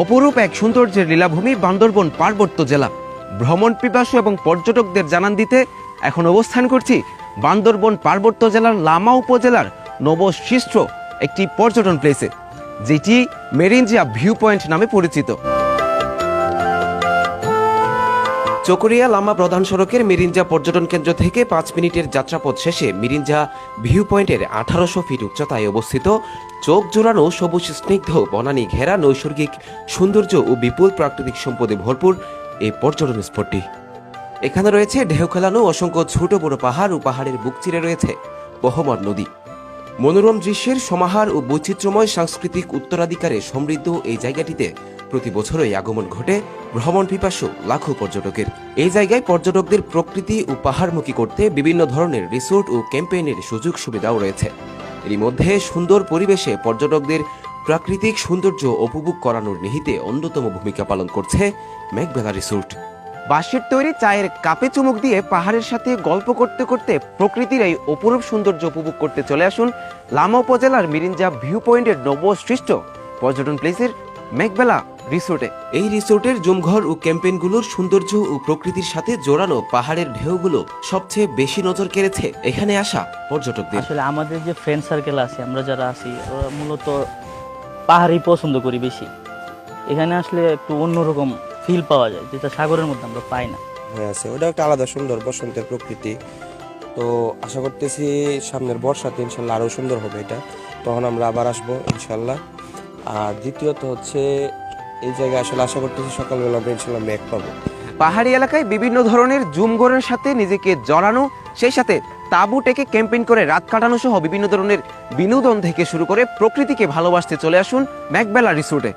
অপরূপ এক সৌন্দর্যের লীলাভূমি বান্দরবন পার্বত্য জেলা। ভ্রমণ পিপাসু এবং পর্যটকদের জানান দিতে এখন অবস্থান করছি বান্দরবন পার্বত্য জেলার লামা উপজেলার নবশিষ্ট একটি পর্যটন প্লেসে যেটি মেরিনজিয়া ভিউ পয়েন্ট নামে পরিচিত। চকরিয়া লামা প্রধান সড়কের মিরিঞ্জা পর্যটন কেন্দ্র থেকে পাঁচ মিনিটের যাত্রাপথ শেষে মিরিঞ্জা ভিউ পয়েন্টের আঠারোশো ফিট উচ্চতায় অবস্থিত, চোখ জোড়ানো সবুজ স্নিগ্ধ বনানী ঘেরা নৈসর্গিক সৌন্দর্য ও বিপুল প্রাকৃতিক সম্পদে ভরপুর এই পর্যটন স্পটটি। এখানে রয়েছে ঢেউ খেলানো, অসংখ্য ছোট বড় পাহাড় ও পাহাড়ের বুক চিরে রয়েছে বহমান নদী। মনোরম দৃশ্যের সমাহার ও বৈচিত্র্যময় সাংস্কৃতিক উত্তরাধিকারে সমৃদ্ধ এই জায়গাটিতে প্রতি বছরই আগমন ঘটে ভ্রমণ পিপাসু লাখো পর্যটকের। এই জায়গায় পর্যটকদের প্রকৃতি ও পাহাড়মুখী করতে বিভিন্ন ধরনের রিসোর্ট ও ক্যাম্পেইনের সুযোগ সুবিধাও রয়েছে। এরই মধ্যে সুন্দর পরিবেশে পর্যটকদের প্রাকৃতিক সৌন্দর্য উপভোগ করানোর নিহিতে অন্যতম ভূমিকা পালন করছে মেঘবেলা রিসোর্ট। বাঁশের তৈরি চায়ের কাপে চুমুক দিয়ে পাহাড়ের সাথে গল্প করতে করতে প্রকৃতির এই অপরূপ সৌন্দর্য উপভোগ করতে চলে আসুন লামা উপজেলার মিরিঞ্জা ভিউ পয়েন্টের নবসৃষ্ট পর্যটন প্লেসের মেঘবেলা। রিসোর্টে। এই রিসোর্টের জুমঘর ও ক্যাম্পেইনগুলোর সৌন্দর্য ও প্রকৃতির সাথে জোড়ানো পাহাড়ের ঢেউগুলো সবচেয়ে বেশি নজর কেড়েছে এখানে আসা পর্যটকদের। আসলে আমাদের যে ফ্রেন্ড সার্কেল আছে আমরা যারা আছি ওরা মূলত পাহাড়ই পছন্দ করি বেশি। এখানে আসলে একটু অন্যরকম ফিল পাওয়া যায় যেটা সাগরের মধ্যে আমরা পাই না। হয়ে আছে। ওটা একটা আলাদা সুন্দর বসন্তের প্রকৃতি। তো আশা করতেছি সামনের বর্ষাতে ইনশাল্লাহ আরও সুন্দর হবে এটা। তখন আমরা আবার আসব ইনশাল্লাহ। আর দ্বিতীয়ত হচ্ছে এই জায়গায় আসলে আশা করতেছি সকালবেলা ইনশাল্লাহ মেঘ পাবো। পাহাড়ি এলাকায় বিভিন্ন ধরনের জুম জুমঘরের সাথে নিজেকে জড়ানো, সেই সাথে তাঁবু টেকে ক্যাম্পেইন করে রাত কাটানো সহ বিভিন্ন ধরনের বিনোদন থেকে শুরু করে প্রকৃতিকে ভালোবাসতে চলে আসুন ম্যাকবেলা রিসোর্টে।